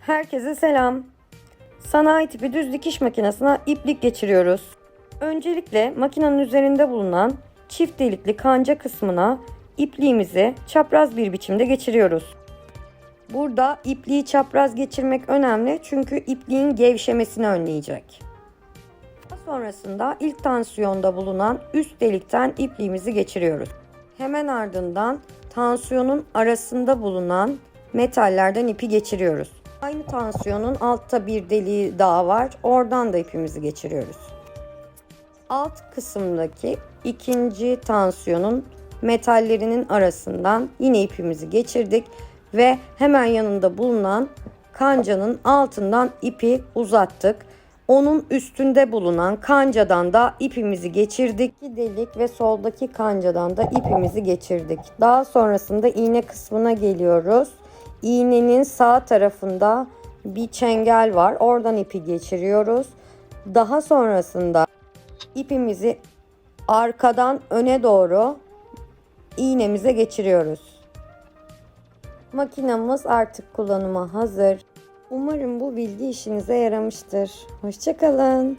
Herkese selam. Sanayi tipi düz dikiş makinesine iplik geçiriyoruz. Öncelikle makinenin üzerinde bulunan çift delikli kanca kısmına ipliğimizi çapraz bir biçimde geçiriyoruz. Burada ipliği çapraz geçirmek önemli çünkü ipliğin gevşemesini önleyecek. Daha sonrasında ilk tansiyonda bulunan üst delikten ipliğimizi geçiriyoruz. Hemen ardından tansiyonun arasında bulunan metallerden ipi geçiriyoruz. Aynı tansiyonun altta bir deliği daha var. Oradan da ipimizi geçiriyoruz. Alt kısımdaki ikinci tansiyonun metallerinin arasından yine ipimizi geçirdik ve hemen yanında bulunan kancanın altından ipi uzattık. Onun üstünde bulunan kancadan da ipimizi geçirdik. İki delik ve soldaki kancadan da ipimizi geçirdik. Daha sonrasında iğne kısmına geliyoruz. İğnenin sağ tarafında bir çengel var. Oradan ipi geçiriyoruz. Daha sonrasında ipimizi arkadan öne doğru iğnemize geçiriyoruz. Makinamız artık kullanıma hazır. Umarım bu bilgi işinize yaramıştır. Hoşçakalın.